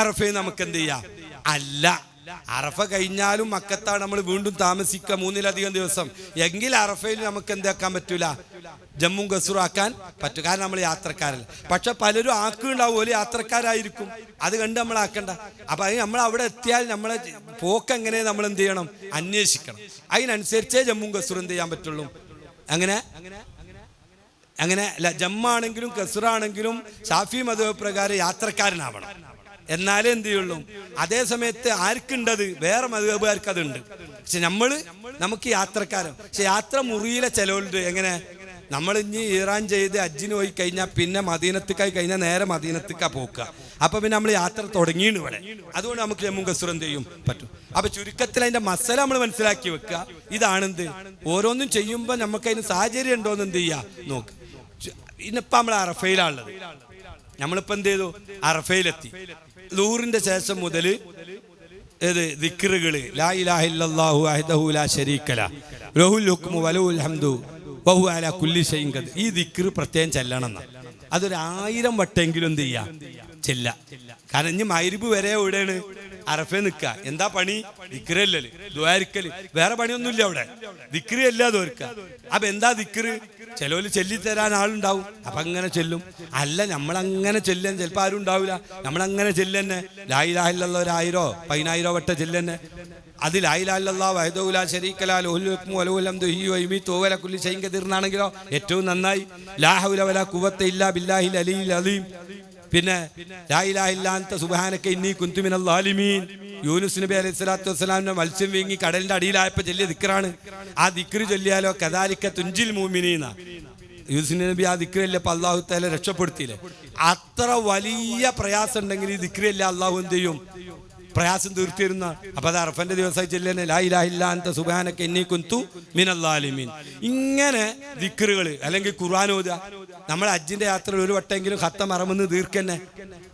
അറഫയിൽ നമുക്ക് എന്ത് ചെയ്യാം? അല്ല. അറഫ കഴിഞ്ഞാലും മക്കത്താണ് നമ്മൾ വീണ്ടും താമസിക്കുക മൂന്നിലധികം ദിവസം. എങ്കിൽ അറഫയിൽ നമുക്ക് എന്താക്കാൻ പറ്റൂല? ജമ്മും ഗസൂറാക്കാൻ പറ്റും. കാരണം നമ്മൾ യാത്രക്കാരല്ല. പക്ഷെ പലരും ആക്കുണ്ടാവും. ഒരു യാത്രക്കാരായിരിക്കും. അത് കണ്ട് നമ്മൾ ആക്കണ്ട. അപ്പൊ അത് നമ്മൾ അവിടെ എത്തിയാൽ നമ്മളെ പോക്ക് എങ്ങനെ നമ്മൾ എന്ത് ചെയ്യണം? അന്വേഷിക്കണം. അതിനനുസരിച്ചേ ജമ്മും ഗസൂർ എന്ത് ചെയ്യാൻ പറ്റുള്ളൂ. അങ്ങനെ? അങ്ങനെ? അല്ല ജമ്മാണെങ്കിലും കസുറാണെങ്കിലും ഷാഫി മതവ് പ്രകാരം യാത്രക്കാരനാവണം. എന്നാലേ എന്ത് ചെയ്യുള്ളൂ. അതേ സമയത്ത് ആർക്കുണ്ടത്? വേറെ മതവുകാർക്ക് അതുണ്ട് പക്ഷെ നമ്മൾ നമുക്ക് യാത്രക്കാരൻ. പക്ഷെ യാത്ര മുറിയിലെ ചെലവുണ്ട്. എങ്ങനെ? നമ്മൾ ഇനി ഇറാൻ ചെയ്ത് അജ്ജിന് പോയി കഴിഞ്ഞാൽ പിന്നെ മദീനത്തേക്കായി കഴിഞ്ഞാൽ നേരെ മദീനത്തേക്കാ പോക്കുക അപ്പൊ പിന്നെ നമ്മൾ യാത്ര തുടങ്ങിയാണ് ഇവിടെ. അതുകൊണ്ട് നമുക്ക് ജമ്മു കസൂർ എന്ത് ചെയ്യും? പറ്റും. അപ്പൊ ചുരുക്കത്തിൽ അതിന്റെ മസല നമ്മൾ മനസ്സിലാക്കി വെക്കുക ഇതാണെന്ത്? ഓരോന്നും ചെയ്യുമ്പോൾ നമുക്ക് അതിന് സാഹചര്യം ഉണ്ടോ എന്ന് എന്ത് ചെയ്യുക നോക്ക്. ഇന്നിപ്പോ നമ്മൾ അറഫയിലാണുള്ളത് നമ്മളിപ്പോ എന്ത് ചെയ്തു? അറഫയിലെത്തി. ലൂറിന്റെ ശേഷം മുതൽ ഏത്? ദിക്റുകൾ ലാ ഇലാഹില്ലാഹു വഹ്ദഹു ലാ ശരീക ല ലഹുൽ ഹുക്മു വലഹുൽ ഹംദു. അലാ കുല്ലി ശൈങ്കത് ഈ ദിക്ർ പ്രത്യേകം ചെല്ലണം അതൊരായിരം വട്ടെങ്കിലും എന്ത് ചെയ്യാ? ചെല്ല. കാരണം ഇനി മൈരിബ് വരെ എവിടെയാണ്? അറഫെ നിക്ക എന്താ പണി? ദിക്രല്ലേ ദ്വാരിക്കൽ. വേറെ പണിയൊന്നുമില്ല അവിടെ. ദിക്രി അല്ല ദ്വാരിക്ക. അപ്പൊ എന്താ ദിക്റ്? ചിലവര് ചെല്ലിത്തരാൻ ആളുണ്ടാവും. അപ്പൊ അങ്ങനെ ചെല്ലും. അല്ല നമ്മളങ്ങനെ ചെല്ലാൻ ചിലപ്പോൾ ആരും ഉണ്ടാവില്ല. നമ്മളങ്ങനെ ചെല്ലന്നെ ലായിലാഹില്ല ഒരായിരോ പതിനായിരോ വട്ട ചെല്ലന്നെ അത് ലായിലാഹില്ല വൈദൗല ശരീക്കലാ ലോഹുലും ഒലവുലം ദുഹിയോ ഇമി തോവല കുല്ലി ശൈങ്ക തീർന്നാണെങ്കിലോ ഏറ്റവും നന്നായി ലാഹുല വല കുവത്ത ഇല്ല ബില്ലാഹിൽ അലിയിൽ അലീം പിന്നെ ലായിലാഹില്ലാത്ത സുബാനൊക്കെ ഇന്നീ കുന്തുമിനൽ ലാലിമീൻ. യൂനുസ് നബി അലൈഹി സ്വലാത്തു വസ്സലാമിന്റെ മത്സ്യം വീങ്ങി കടലിന്റെ അടിയിലായപ്പോ ചൊല്ലിയ ദിക്കറാണ് ആ ദിക്കറ് ചൊല്ലിയാലോ കദാലിക്ക തുഞ്ചിൽ മൂമിനീന യൂസുഫ് നബി ആ ദിക്രല്ല അപ്പൊ അള്ളാഹു താല രക്ഷപ്പെടുത്തിയില്ലേ? അത്ര വലിയ പ്രയാസം ഉണ്ടെങ്കിൽ ഈ ദിക്രല്ല അള്ളാഹു എന്ത് ചെയ്യും? പ്രയാസം തീർത്തിരുന്ന അപ്പൊ അത് അറഫന്റെ ദിവസമായി ചെല്ലുന്ന ലാ ഇലാഹില്ലാന്ത സുബാനൊക്കെ എന്നീ കുന്തു മിനല്ലാലിമീൻ. ഇങ്ങനെ ദിക്കറുകൾ അല്ലെങ്കിൽ ഖുർആൻ ഓതുക. നമ്മൾ അജ്ജിന്റെ യാത്രയിൽ ഒരു വട്ടെങ്കിലും ഹത്ത മറമെന്ന് തീർക്കന്നെ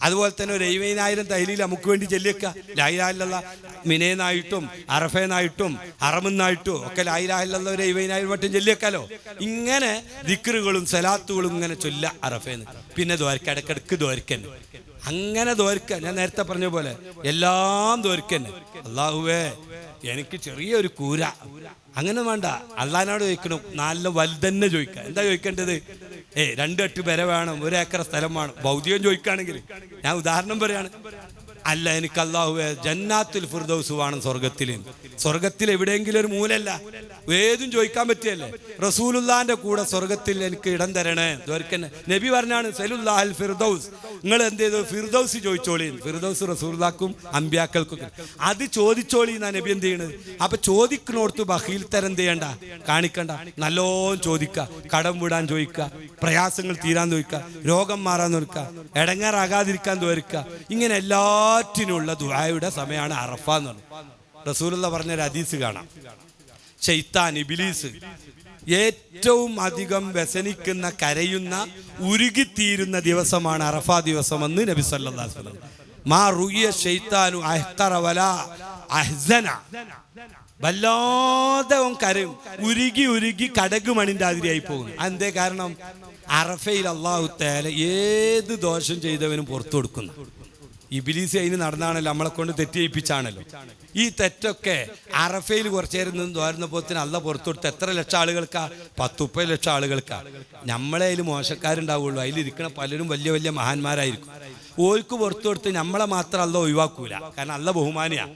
അതുപോലെ തന്നെ ഒരു എഴുപതിനായിരം തൈലിയിൽ നമുക്ക് വേണ്ടി ചെല്ലിയേക്ക. ലായിലാഹില്ല മിനേന്നായിട്ടും അറഫേന്നായിട്ടും അറമെന്നായിട്ടും ഒക്കെ ലായിലാഹില്ല ഒരു എഴുപതിനായിരം വട്ടം ചെല്ലിയേക്കാലോ. ഇങ്ങനെ ദിക്റുകളും സലാത്തുകളും ഇങ്ങനെ ചൊല്ല അറഫേന്ന്. പിന്നെ ദ്വാരക്ക ഇടക്കിടക്ക് ദ്വാരക്കന്നെ. അങ്ങനെ തോൽക്ക ഞാൻ നേരത്തെ പറഞ്ഞ പോലെ എല്ലാം തോൽക്കന്നെ അള്ളാഹുവേ എനിക്ക് ചെറിയൊരു കൂര. അങ്ങനെ വേണ്ട. അള്ളഹാനോട് ചോദിക്കണം. നല്ല വലുതന്നെ ചോദിക്കുക എന്താ ചോദിക്കേണ്ടത്? ഏ രണ്ട് എട്ട് പേരെ വേണം ഒരു ഏക്കർ സ്ഥലം വേണം. ഭൗതികം ചോദിക്കുകയാണെങ്കിൽ. ഞാൻ ഉദാഹരണം പറയാണ്. അല്ല എനിക്ക് അള്ളാഹുവേ ജന്നാത്തുൽ ഫിർദൗസ് വേണം സ്വർഗത്തിൽ സ്വർഗത്തിൽ എവിടെയെങ്കിലും ഒരു മൂലല്ല ഏതും ചോദിക്കാൻ പറ്റിയല്ലേ? റസൂലുല്ലാന്റെ കൂടെ സ്വർഗത്തിൽ എനിക്ക് ഇടം തരണേ. ദോർക്കന്നെ നബി പറഞ്ഞാണ് സലുല്ലാഹൽ ഫിർദൗസ്. നിങ്ങൾ എന്ത് ചെയ്തു? ഫിർദൗസ് ചോദിച്ചോളി ഫിർദൗസ് റസൂലുല്ലാക്കും അമ്പ്യാക്കൾക്കും അത് ചോദിച്ചോളി എന്നാ നബി എന്ത് ചെയ്യണത്? അപ്പൊ ചോദിക്കണോടത്ത് ബഹീൽ തരം ചെയ്യണ്ട? കാണിക്കണ്ട. നല്ലോണം ചോദിക്കുക കടം വിടാൻ ചോദിക്കുക പ്രയാസങ്ങൾ തീരാൻ ചോദിക്കുക രോഗം മാറാൻ നോക്കുക എടങ്ങാറാകാതിരിക്കാൻ തോരിക്കുക ഇങ്ങനെ എല്ലാറ്റിനുള്ള ദുആയുടെ സമയമാണ് അറഫ എന്ന് പറയുന്നത്. റസൂലുള്ള പറഞ്ഞ ഒരു ഹദീസ് കാണാം. ഷെയ്ത്താൻ ഇബിലീസ് ഏറ്റവും അധികം വ്യസനിക്കുന്ന കരയുന്ന ഉരുകിത്തീരുന്ന ദിവസമാണ് അറഫ ദിവസമെന്ന് നബി സല്ലല്ലാഹു അലൈഹി വസല്ലം മാ റുയ അഹ്സന. വല്ലാതെ കരയും. ഉരുകി ഉരുകി കടക് മണിന്റെ അതിരിയായി പോകുന്നു. അതെന്തേ കാരണം? അറഫയിൽ അള്ളാഹു തേല ഏത് ദോഷം ചെയ്തവനും പുറത്തു കൊടുക്കുന്നു. ഇബിലീസ് അതിന് നടന്നാണല്ലോ നമ്മളെ കൊണ്ട് തെറ്റ് ചെയ്യിപ്പിച്ചാണല്ലോ ഈ തെറ്റൊക്കെ അറഫയിൽ കുറച്ചു നേരം നിന്ന് തോരുന്നപ്പോത്തിന് അല്ല പുറത്തു കൊടുത്ത് എത്ര ലക്ഷം ആളുകൾക്കാ? പത്തുപ്പത് ലക്ഷം ആളുകൾക്കാ. നമ്മളെ അതിൽ മോശക്കാരുണ്ടാവുള്ളൂ. അതിലിരിക്കണ പലരും വലിയ വലിയ മഹാന്മാരായിരിക്കും. ഓൽക്ക് പുറത്തു കൊടുത്ത് നമ്മളെ മാത്രം അല്ല ഒഴിവാക്കൂല. കാരണം അല്ല ബഹുമാനിയാ.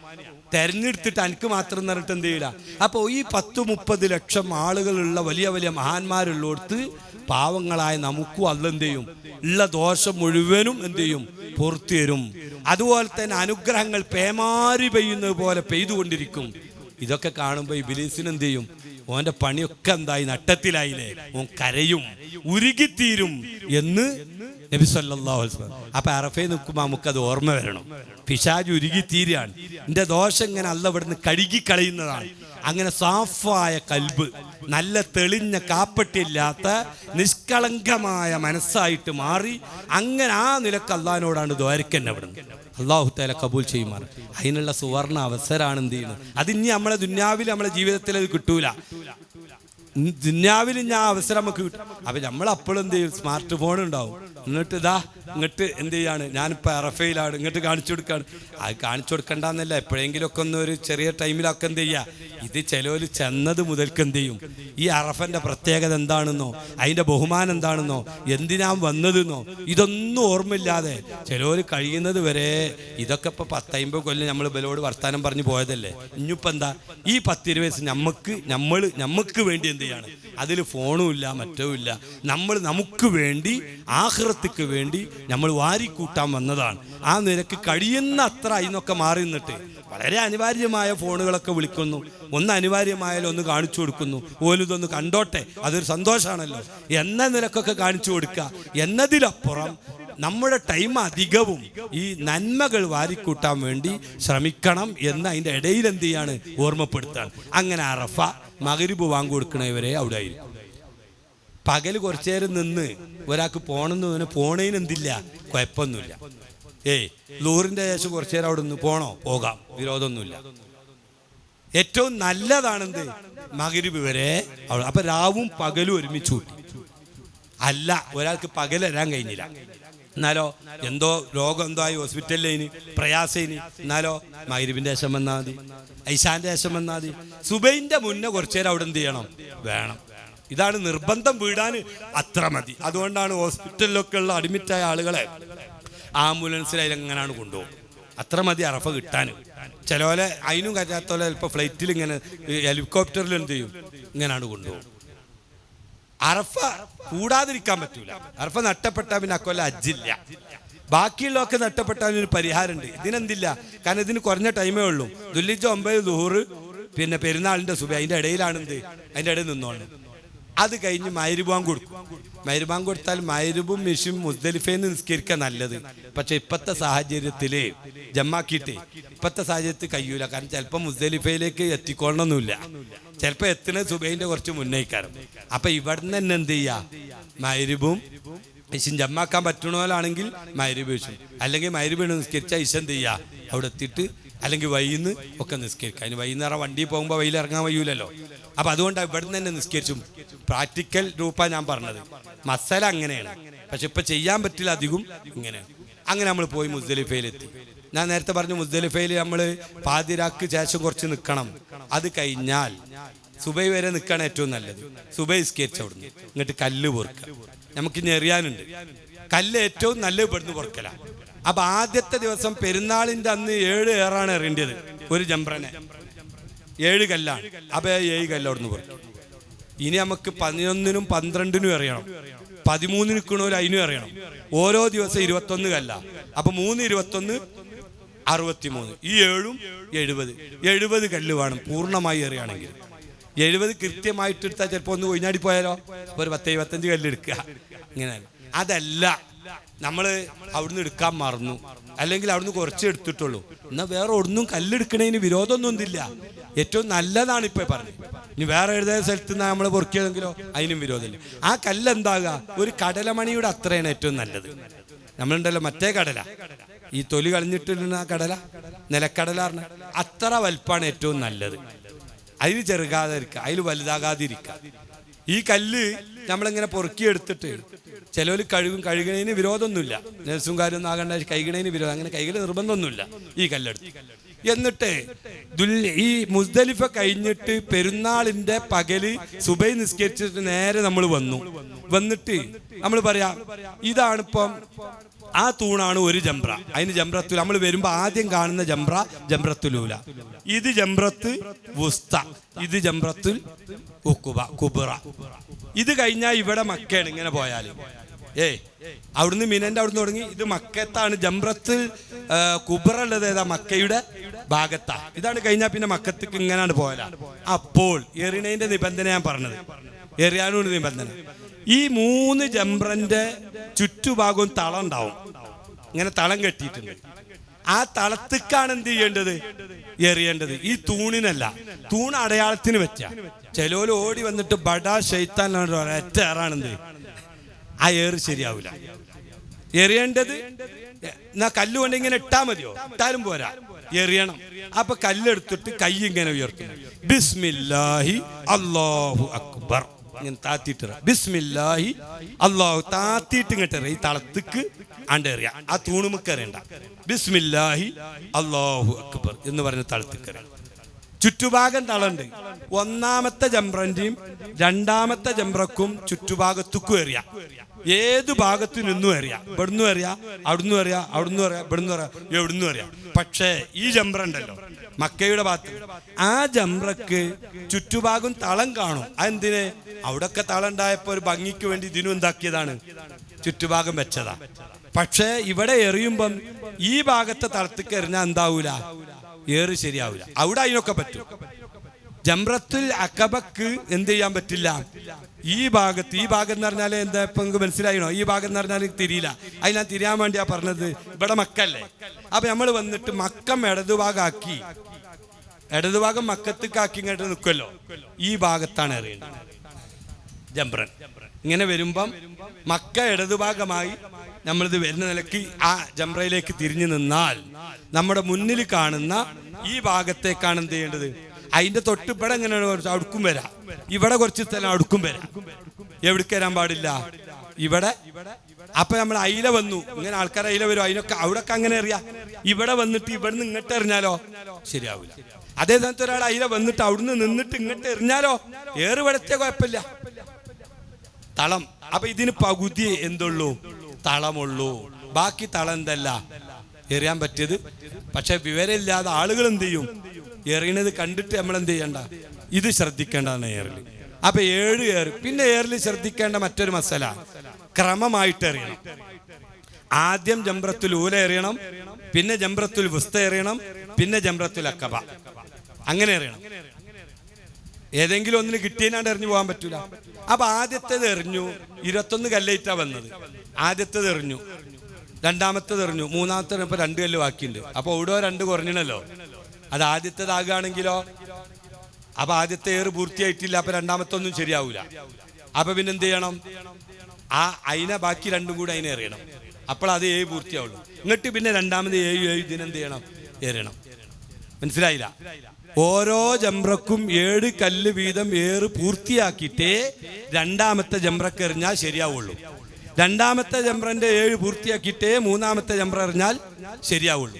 തെരഞ്ഞെടുത്തിട്ട് എനിക്ക് മാത്രം പറഞ്ഞിട്ട് എന്ത് ചെയ്യില്ല? അപ്പോൾ ഈ പത്ത് മുപ്പത് ലക്ഷം ആളുകളുള്ള വലിയ വലിയ മഹാന്മാരുള്ളടത്ത് പാവങ്ങളായ നമുക്കും അല്ലെന്ത് ചെയ്യും? ഉള്ള ദോഷം മുഴുവനും എന്ത് ചെയ്യും? പുറത്തു തരും അതുപോലെ തന്നെ അനുഗ്രഹങ്ങൾ പേമാരി പെയ്യുന്നത് പോലെ പെയ്തുകൊണ്ടിരിക്കും. ഇതൊക്കെ കാണുമ്പോൾ ഈ ബിലീസിന് എന്ത് ചെയ്യും? ഓന്റെ പണിയൊക്കെ എന്തായി? നട്ടത്തിലായില്ലേ? ഓൻ കരയും. ഉരുകിത്തീരും എന്ന് നബി വസല്ലം അപ്പൊ അറഫയിൽ നിൽക്കുമ്പോൾ നമുക്കത് ഓർമ്മ വരണം. പിശാജ് ഉരുകിത്തീരാണ്. എന്റെ ദോഷം ഇങ്ങനെ അല്ല ഇവിടുന്ന് കഴുകി കളയുന്നതാണ് അങ്ങനെ സാഫായ കൽബ് നല്ല തെളിഞ്ഞ കാപ്പട്ടില്ലാത്ത നിഷ്കളങ്കമായ മനസ്സായിട്ട് മാറി അങ്ങനെ ആ നിലയ്ക്ക് അള്ളഹാനോടാണ് ദ്വാരിക്കന്നെ അവിടുന്ന്. അള്ളാഹു തല കബൂൽ ചെയ്യുമാറ് അതിനുള്ള സുവർണ അവസരമാണ് എന്ത് ചെയ്യുന്നത്? അത് ഇനി നമ്മളെ ദുന്യാവിൽ നമ്മളെ ജീവിതത്തിൽ അത് കിട്ടൂല. ദുന്യാവിൽ ഞാൻ അവസരം നമുക്ക് കിട്ടും. അപ്പൊ നമ്മൾ അപ്പോഴും എന്ത് ചെയ്യും? സ്മാർട്ട് ഫോൺ ഉണ്ടാവും. എന്നിട്ട് ഇതാ ഇങ്ങോട്ട് എന്ത് ചെയ്യാണ്? ഞാനിപ്പോൾ അറഫയിലാണ് ഇങ്ങോട്ട് കാണിച്ചു കൊടുക്കാണ്. അത് കാണിച്ചു കൊടുക്കണ്ടെന്നല്ല എപ്പോഴെങ്കിലുമൊക്കെ ഒന്ന് ഒരു ചെറിയ ടൈമിലൊക്കെ എന്ത് ചെയ്യുക ഇത് ചിലവർ ചെന്നത് മുതൽക്ക് എന്ത് ചെയ്യും? ഈ അറഫന്റെ പ്രത്യേകത എന്താണെന്നോ അതിന്റെ ബഹുമാനം എന്താണെന്നോ എന്തിനാ വന്നതെന്നോ ഇതൊന്നും ഓർമ്മയില്ലാതെ ചിലവർ കഴിയുന്നത് വരെ ഇതൊക്കെ ഇപ്പോൾ പത്തൈമ്പത് കൊല്ലം നമ്മൾ ബലോട് വർത്താനം പറഞ്ഞു പോയതല്ലേ? ഇനിയിപ്പോൾ എന്താ? ഈ പത്തിരുപത് വയസ്സ് നമുക്ക് നമ്മൾ നമുക്ക് വേണ്ടി എന്ത് ചെയ്യാണ്? അതിൽ ഫോണും ഇല്ല മറ്റവും ഇല്ല. നമ്മൾ നമുക്ക് വേണ്ടി ആഹ്റത്തിക്ക് വേണ്ടി നമ്മൾ വാരിക്കൂട്ടാൻ വന്നതാണ്. ആ നിരക്ക് കഴിയുന്ന അത്ര അതിനൊക്കെ മാറി നിന്നിട്ട് വളരെ അനിവാര്യമായ ഫോണുകളൊക്കെ വിളിക്കുന്നു. ഒന്ന് അനിവാര്യമായാലും ഒന്ന് കാണിച്ചു കൊടുക്കുന്നു. ഓലിതൊന്ന് കണ്ടോട്ടെ അതൊരു സന്തോഷമാണല്ലോ എന്ന നിരക്കൊക്കെ കാണിച്ചു കൊടുക്കുക. എന്നതിലപ്പുറം നമ്മുടെ ടൈം അധികവും ഈ നന്മകൾ വാരിക്കൂട്ടാൻ വേണ്ടി ശ്രമിക്കണം എന്ന് അതിന്റെ ഇടയിൽ എന്ത് ചെയ്യാണ്? അങ്ങനെ അറഫ മകരിബ് വാങ്ങിക്കൊടുക്കണവരെ അവിടെ ആയിരിക്കും പകൽ കുറച്ചു നേരം നിന്ന് ഒരാൾക്ക് പോണെന്ന് തോന്നുന്നു. പോണേന് എന്തില്ല? കുഴപ്പമൊന്നുമില്ല. ഏയ് ലൂറിന്റെ ശേഷം കുറച്ചു നേരം അവിടെ നിന്ന് പോണോ? പോകാം. വിരോധമൊന്നുമില്ല. ഏറ്റവും നല്ലതാണെന്ത്? മകരിബ് വരെ അപ്പൊ രാവും പകലും ഒരുമിച്ച് കൂട്ടി. അല്ല ഒരാൾക്ക് പകൽ വരാൻ കഴിഞ്ഞില്ല. എന്നാലോ എന്തോ രോഗം എന്തോ ആയി ഹോസ്പിറ്റലിലേന് പ്രയാസേന്. എന്നാലോ മൈരുവിന്റെ ശേഷം വന്നാൽ മതി. ഐശാന്റെ ശേഷം വന്നാൽ മതി. സുബൈന്റെ മുന്നേ കുറച്ചു നേരം അവിടെ എന്ത് ചെയ്യണം? വേണം. ഇതാണ് നിർബന്ധം വീടാൻ അത്ര മതി. അതുകൊണ്ടാണ് ഹോസ്പിറ്റലിലൊക്കെ ഉള്ള അഡ്മിറ്റായ ആളുകളെ ആംബുലൻസിൽ അതിലെങ്ങനെയാണ് കൊണ്ടുപോകും? അത്ര മതി അറഫ കിട്ടാൻ. ചിലപോലെ അതിനും കറ്റാത്തോലെ ചിലപ്പോൾ ഫ്ലൈറ്റിൽ ഇങ്ങനെ ഹെലികോപ്റ്ററിൽ എന്ത് ചെയ്യും? ഇങ്ങനെയാണ് കൊണ്ടുപോകും. അറഫ കൂടാതിരിക്കാൻ പറ്റൂല. അറഫ നഷ്ടപ്പെട്ടാൽ പിന്നെ അക്കൊല്ല അജ്ജില്ല ബാക്കിയുള്ളതൊക്കെ നഷ്ടപ്പെട്ടാൽ ഒരു പരിഹാരമുണ്ട്. ഇതിനെന്തില്ല? കാരണം ഇതിന് കുറഞ്ഞ ടൈമേ ഉള്ളൂ. ദുല്ലിജ ഒമ്പത് ദൂറ് പിന്നെ പെരുന്നാളിന്റെ സുബ അതിന്റെ ഇടയിലാണ് എന്ത് അതിന്റെ ഇടയിൽ നിന്നോളൂ അത് കഴിഞ്ഞ് മൈരുബാൻ കൊടുക്കും മൈരുബാൻ കൊടുത്താൽ മൈരുബും മിഷും മുസ്ദലിഫേന്ന് നിസ്കരിക്കാൻ നല്ലത്. പക്ഷെ ഇപ്പത്തെ സാഹചര്യത്തിൽ ജമാക്കിട്ട് ഇപ്പത്തെ സാഹചര്യത്തിൽ കഴിയൂല. കാരണം ചിലപ്പോൾ മുസ്ദലിഫയിലേക്ക് എത്തിക്കൊള്ളണമെന്നില്ല ചിലപ്പോൾ എത്തുന്ന സുബൈന്റെ കുറച്ച് മുന്നേക്കാരം. അപ്പൊ ഇവിടുന്ന് തന്നെ എന്ത് ചെയ്യാ? മൈരുബും മിഷും ജമ്മാക്കാൻ പറ്റണോലാണെങ്കിൽ മൈരുബ് ഇശും അല്ലെങ്കിൽ മൈരുബ് നിസ്കരിച്ചാൽ ഇഷം എന്ത് ചെയ്യാ? അവിടെ എത്തിയിട്ട് അല്ലെങ്കിൽ വൈന്ന് ഒക്കെ നിസ്കരിക്കുക. അതിന് വൈകുന്നേരം വണ്ടി പോകുമ്പോൾ വെയിലിറങ്ങാൻ വയ്യൂലല്ലോ. അപ്പൊ അതുകൊണ്ട് ഇവിടുന്ന് തന്നെ നിസ്കരിച്ചു. പ്രാക്ടിക്കൽ രൂപ ഞാൻ പറഞ്ഞത്. മസല അങ്ങനെയാണ്. പക്ഷെ ഇപ്പൊ ചെയ്യാൻ പറ്റില്ല അധികം ഇങ്ങനെ. അങ്ങനെ നമ്മൾ പോയി മുസ്ദലിഫയിലെത്തി ഞാൻ നേരത്തെ പറഞ്ഞു മുസ്ദലിഫയിൽ നമ്മൾ പാതിരാക്ക് ശേഷം കുറച്ച് നിൽക്കണം അത് കഴിഞ്ഞാൽ സുബൈ വരെ നിൽക്കുകയാണ് ഏറ്റവും നല്ലത്. സുബൈ സ്കെച്ച് അവിടുന്ന്. എന്നിട്ട് കല്ല് പൊറുക്കുക. നമുക്ക് ഇനി എറിയാനുണ്ട്. കല്ല് ഏറ്റവും നല്ല ഇവിടുന്ന് പൊറുക്കല. അപ്പൊ ആദ്യത്തെ ദിവസം പെരുന്നാളിന്റെ അന്ന് ഏഴ് ഏറാണ് എറിയേണ്ടത്. ഒരു ജംബ്രനെ ഏഴ് കല്ലാണ്. അപ്പൊ ഏഴ് കല്ല് പൊറുക്കും ഇനി നമുക്ക് പതിനൊന്നിനും പന്ത്രണ്ടിനും അറിയണം പതിമൂന്നിന് നിൽക്കണോര് അതിനും അറിയണം ഓരോ ദിവസം ഇരുപത്തൊന്ന് കല്ല. അപ്പൊ മൂന്ന് ഇരുപത്തൊന്ന് അറുപത്തിമൂന്ന്. ഈ ഏഴും എഴുപത്. എഴുപത് കല്ല് വേണം പൂർണമായി എറിയാണെങ്കിൽ എഴുപത് കൃത്യമായിട്ട് എടുത്താൽ ചിലപ്പോൾ ഒന്ന് കൊയിഞ്ഞാടി പോയാലോ? ഒരു പത്ത് എഴുപത്തഞ്ച് കല്ല് എടുക്കുക. ഇങ്ങനെ. അതല്ല. നമ്മൾ അവിടുന്ന് എടുക്കാൻ മറന്നു. അല്ലെങ്കിൽ അവിടുന്ന് കുറച്ച് എടുത്തിട്ടുള്ളൂ. എന്നാൽ വേറെ ഒന്നും കല്ലെടുക്കണതിന് വിരോധമൊന്നും ഇല്ല ഏറ്റവും നല്ലതാണ് ഇപ്പൊ പറഞ്ഞത്. ഇനി വേറെ എഴുതിയ സ്ഥലത്ത് നിന്ന് നമ്മൾ പൊറുക്കിയതെങ്കിലോ അതിനും വിരോധമില്ല. ആ കല്ല് എന്താകുക ഒരു കടലമണിയുടെ അത്രയാണ് ഏറ്റവും നല്ലത്. നമ്മളുണ്ടല്ലോ മറ്റേ കടല. ഈ തൊലി കളഞ്ഞിട്ടിരുന്ന ആ കടല നിലക്കടല പറഞ്ഞ അത്ര വലുപ്പാണ് ഏറ്റവും നല്ലത്. അതിൽ ചെറുകാതിരിക്കുക അതിൽ വലുതാകാതിരിക്കുക ഈ കല്ല് നമ്മളിങ്ങനെ പൊറുക്കിയെടുത്തിട്ട് ചിലവർ കഴുകും കഴുകണതിന് വിരോധമൊന്നുമില്ല. നഴ്സും കാര്യമൊന്നും ആകേണ്ട കൈകണതിന് വിരോധം അങ്ങനെ കൈകൾ നിർബന്ധമൊന്നുമില്ല ഈ കല്ലെടുത്ത്. എന്നിട്ട് ഈ മുസ്ദലിഫ കഴിഞ്ഞിട്ട് പെരുന്നാളിന്റെ പകൽ സുബൈ നിസ്കരിച്ചിട്ട് നേരെ നമ്മൾ വന്നു. വന്നിട്ട് നമ്മൾ പറയാം ഇതാണിപ്പം ആ തൂണാണ് ഒരു ജംബ്ര അതിന് ജംബ്രത്തു നമ്മൾ വരുമ്പോ ആദ്യം കാണുന്ന ജംബ്ര ജംബ്രത്തുലൂല ഇത് ജംബ്രത്ത് വുസ്ത ഇത് ജംബ്രത്തുൽ ഉക്കുബ ഇത് കഴിഞ്ഞാൽ ഇവിടെ മക്കയാണ് ഇങ്ങനെ പോയാൽ ഏയ് അവിടുന്ന് മിനന്റെ അവിടുന്ന് തുടങ്ങി. ഇത് മക്കത്താണ്. ജംബ്രത്ത് കുബറുള്ളത് കുബറ ഏതാ? മക്കയുടെ ഭാഗത്താ. ഇതാണ് കഴിഞ്ഞാൽ പിന്നെ മക്കത്തേക്ക് ഇങ്ങനെയാണ് പോയാല അപ്പോൾ എറിണേന്റെ നിബന്ധന ഞാൻ പറഞ്ഞത്. എറിയാനുള്ള നിബന്ധന. ഈ മൂന്ന് ജംറന്റെ ചുറ്റുഭാഗവും തളം ഉണ്ടാവും. ഇങ്ങനെ തളം കെട്ടിയിട്ടുണ്ട്. ആ തളത്തിക്കാണ് എന്ത് ചെയ്യേണ്ടത്? എറിയേണ്ടത്. ഈ തൂണിനല്ല. തൂണ് അടയാളത്തിന് വെച്ച. ചിലോൽ ഓടി വന്നിട്ട് ബഡാ ഷെയ്ത്താൻ ഒറ്റ ഏറാണെന്ത് ആ ഏറ് ശരിയാവില്ല എറിയേണ്ടത് എന്നാ കല്ലുകൊണ്ട് ഇങ്ങനെ ഇട്ടാ മതിയോ? ഇട്ടാലും പോരാ. എറിയണം. അപ്പൊ കല്ലെടുത്തിട്ട് കൈ ഇങ്ങനെ ഉയർത്തും. ബിസ്മില്ലാഹി അല്ലാഹു അക്ബർ. ഇങ്ങനെ താത്തിട്ട് ബിസ്മില്ലാഹി അള്ളാഹു താത്തിയിട്ട് ഇങ്ങോട്ട് ഈ തളത്തിക്ക് ആണ്ടെറിയ ആ തൂണുമുക്കറിയണ്ട ബിസ്മില്ലാഹി അള്ളാഹു അക്ബർ എന്ന് പറഞ്ഞ തളത്തിക്ക് എറിയ ചുറ്റുഭാഗം തളണ്ട്. ഒന്നാമത്തെ ജംബ്രന്റെയും രണ്ടാമത്തെ ജംബ്രക്കും ചുറ്റുഭാഗത്തുക്കും എറിയാം ഏത് ഭാഗത്ത് നിന്നും അറിയാം. ഇവിടുന്ന് അറിയാം അവിടുന്ന് അറിയാം അവിടുന്ന് അറിയാം ഇവിടുന്ന് അറിയാം എവിടുന്ന് അറിയാം. പക്ഷേ ഈ ജംബ്ര ഉണ്ടല്ലോ മക്കയുടെ ഭാഗത്ത്. ആ ജംറക്ക് ചുറ്റുഭാഗം തളം കാണും. അതെന്തിന്? അവിടൊക്കെ തളം ഉണ്ടായപ്പോ ഒരു ഭംഗിക്ക് വേണ്ടി ഇതിനും എന്താക്കിയതാണ്? ചുറ്റുഭാഗം വെച്ചതാ. പക്ഷേ ഇവിടെ എറിയുമ്പം ഈ ഭാഗത്തെ തളത്തേക്ക് എറിഞ്ഞാൽ എന്താവൂല? ഏറി ശരിയാവില്ല അവിടെ അതിനൊക്കെ പറ്റും. ജംറത്തുൽ അക്കബക്ക് എന്ത് ചെയ്യാൻ പറ്റില്ല? ഈ ഭാഗത്ത് ഈ ഭാഗം എന്ന് പറഞ്ഞാൽ എന്താ ഇപ്പൊ നിങ്ങൾക്ക് മനസ്സിലായിണോ? ഈ ഭാഗം എന്ന് പറഞ്ഞാൽ തിരിയില്ല. അത് ഞാൻ തിരിയാൻ വേണ്ടിയാ പറഞ്ഞത്. ഇവിടെ മക്കല്ലേ അപ്പൊ നമ്മൾ വന്നിട്ട് മക്കം ഇടതുഭാഗമാക്കി ഇടതുഭാഗം മക്കത്തേക്കാക്കി ഇങ്ങോട്ട് നിൽക്കുമല്ലോ ഈ ഭാഗത്താണ് എറിയേണ്ടത് ജംബ്രൻ ഇങ്ങനെ വരുമ്പം മക്ക ഇടതുഭാഗമായി നമ്മളിത് വരുന്ന നിലയ്ക്ക് ആ ജംറയിലേക്ക് തിരിഞ്ഞു നിന്നാൽ നമ്മുടെ മുന്നിൽ കാണുന്ന ഈ ഭാഗത്തേക്കാണ് എന്ത് ചെയ്യേണ്ടത്? അതിന്റെ തൊട്ട് ഇവിടെ ഇങ്ങനെ അടുക്കും വരാം. ഇവിടെ കുറച്ച് സ്ഥലം അടുക്കും വരാം. എവിടേക്ക് വരാൻ പാടില്ല? ഇവിടെ. അപ്പൊ നമ്മൾ അയില വന്നു. ഇങ്ങനെ ആൾക്കാർ അയില വരും. അതിനൊക്കെ അവിടൊക്കെ അങ്ങനെ അറിയാം. ഇവിടെ വന്നിട്ട് ഇവിടെ നിന്ന് ഇങ്ങോട്ട് എറിഞ്ഞാലോ? ശരിയാവില്ല. അതേ സമയത്ത് ഒരാൾ അയില വന്നിട്ട് അവിടുന്ന് നിന്നിട്ട് ഇങ്ങോട്ട് എറിഞ്ഞാലോ? ഏറ് വിടത്തിയ കുഴപ്പമില്ല. തളം. അപ്പൊ ഇതിന് പകുതി എന്തുള്ളൂ? തളമുള്ളൂ. ബാക്കി തളം എന്തല്ല? എറിയാൻ പറ്റിയത്. പക്ഷെ വിവരമില്ലാതെ ആളുകൾ എന്ത് ചെയ്യും? എറിയണത് കണ്ടിട്ട് നമ്മൾ എന്ത് ചെയ്യണ്ട? ഇത് ശ്രദ്ധിക്കേണ്ടതാണ് എയർലി അപ്പൊ ഏഴ് ഏറ് പിന്നെ ഏറിൽ ശ്രദ്ധിക്കേണ്ട മറ്റൊരു മസല. ക്രമമായിട്ട് എറിയണം. ആദ്യം ജംബ്രത്തുൽ ഊല എറിയണം പിന്നെ ജംബ്രത്തുൽ വുസ്ത എറിയണം പിന്നെ ജംബ്രത്തുൽ അക്കബ. അങ്ങനെ എറിയണം. ഏതെങ്കിലും ഒന്നിന് കിട്ടിയതിനാണ്ട് എറിഞ്ഞു പോകാൻ പറ്റൂല. അപ്പൊ ആദ്യത്തേത് എറിഞ്ഞു. ഇരുപത്തൊന്ന് കല്ലേറ്റാ വന്നത്. ആദ്യത്തേത് എറിഞ്ഞു. രണ്ടാമത്തേത് എറിഞ്ഞു. മൂന്നാമത്തെ ഇപ്പൊ രണ്ട് കല്ല് ബാക്കിയുണ്ട്. അപ്പൊ ഓടോ രണ്ട് കുറഞ്ഞണല്ലോ. അത് ആദ്യത്തേതാകുകയാണെങ്കിലോ? അപ്പൊ ആദ്യത്തെ ഏറ് പൂർത്തിയായിട്ടില്ല അപ്പൊ രണ്ടാമത്തെ ഒന്നും ശരിയാവൂല. അപ്പൊ പിന്നെ എന്ത് ചെയ്യണം? ആ അയിന ബാക്കി രണ്ടും കൂടി അതിനെ എറിയണം. അപ്പോൾ അത് ഏഴ് പൂർത്തിയാവുള്ളൂ. എന്നിട്ട് പിന്നെ രണ്ടാമത് ഏഴ് ഏഴ് ഇതിനെന്ത് ചെയ്യണം? എറിയണം. മനസ്സിലായില്ല? ഓരോ ജംറക്കും ഏഴ് കല്ല് വീതം ഏറ് പൂർത്തിയാക്കിയിട്ടേ രണ്ടാമത്തെ ജംറക്ക് എറിഞ്ഞാൽ ശരിയാവുള്ളൂ. രണ്ടാമത്തെ ജംറന്റെ ഏഴ് പൂർത്തിയാക്കിയിട്ടേ മൂന്നാമത്തെ ജംറ എറിഞ്ഞാൽ ശരിയാവുള്ളൂ.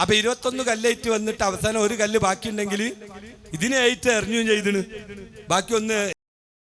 അപ്പൊ ഇരുപത്തൊന്ന് കല്ലേറ്റ് വന്നിട്ട് അവസാനം ഒരു കല്ല് ബാക്കിയുണ്ടെങ്കിൽ ഇതിനെ ഏറ്റ് എറിഞ്ഞു ചെയ്തിന്. ബാക്കി ഒന്ന്